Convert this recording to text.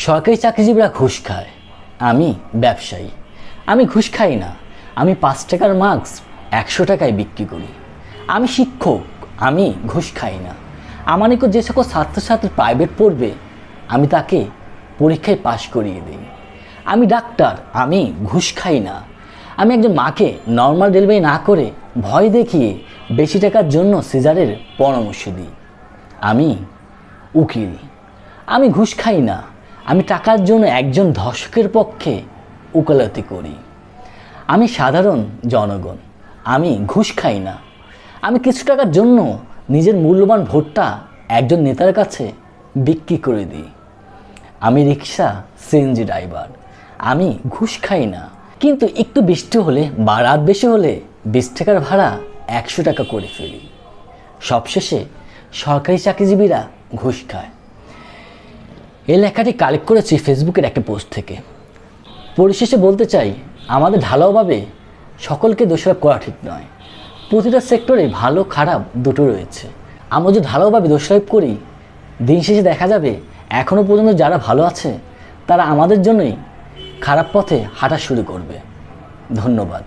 সরকারি চাকরিজীবীরা ঘুষ খায়। আমি ব্যবসায়ী। আমি ঘুষ খাই না। আমি পাঁচ টাকার মাস্ক একশো টাকায় বিক্রি করি। আমি শিক্ষক। আমি ঘুষ খাই না। আমার নিকট যে সকল ছাত্রছাত্রী প্রাইভেট পড়বে, আমি তাকে পরীক্ষায় পাশ করিয়ে দিই। আমি ডাক্তার। আমি ঘুষ খাই না। আমি একজন মাকে নর্মাল ডেলিভারি না করে ভয় দেখিয়ে বেশি টাকার জন্য সিজারের পরামর্শ দিই। আমি উকিল। আমি ঘুষ খাই না। আমি টাকার জন্য একজন ধর্ষকের পক্ষে উকালতি করি। আমি সাধারণ জনগণ, আমি ঘুষ খাই না। আমি কিছু টাকার জন্য নিজের মূল্যবান ভোটটা একজন নেতার কাছে বিক্রি করে দিই। আমি রিক্সা সিএনজি ড্রাইভার, আমি ঘুষ খাই না। কিন্তু একটু বৃষ্টি হলে বা রাত বেশি হলে বিশ টাকার ভাড়া একশো টাকা করে ফেলি। সবশেষে সরকারি চাকরিজীবীরা ঘুষ খায়। এই লেখাটি কালেক্ট করেছি ফেসবুকের একটা পোস্ট থেকে। পরিশেষে বলতে চাই, আমাদের ঢালাওভাবে সকলকে দোষারোপ করা ঠিক নয়। প্রতিটা সেক্টরে ভালো, খারাপ দুটো রয়েছে। আমরা যদি ঢালাওভাবে দোষারোপ করি, দিন শেষে দেখা যাবে এখনও পর্যন্ত যারা ভালো আছে, তারা আমাদের জন্যই খারাপ পথে হাঁটা শুরু করবে। ধন্যবাদ।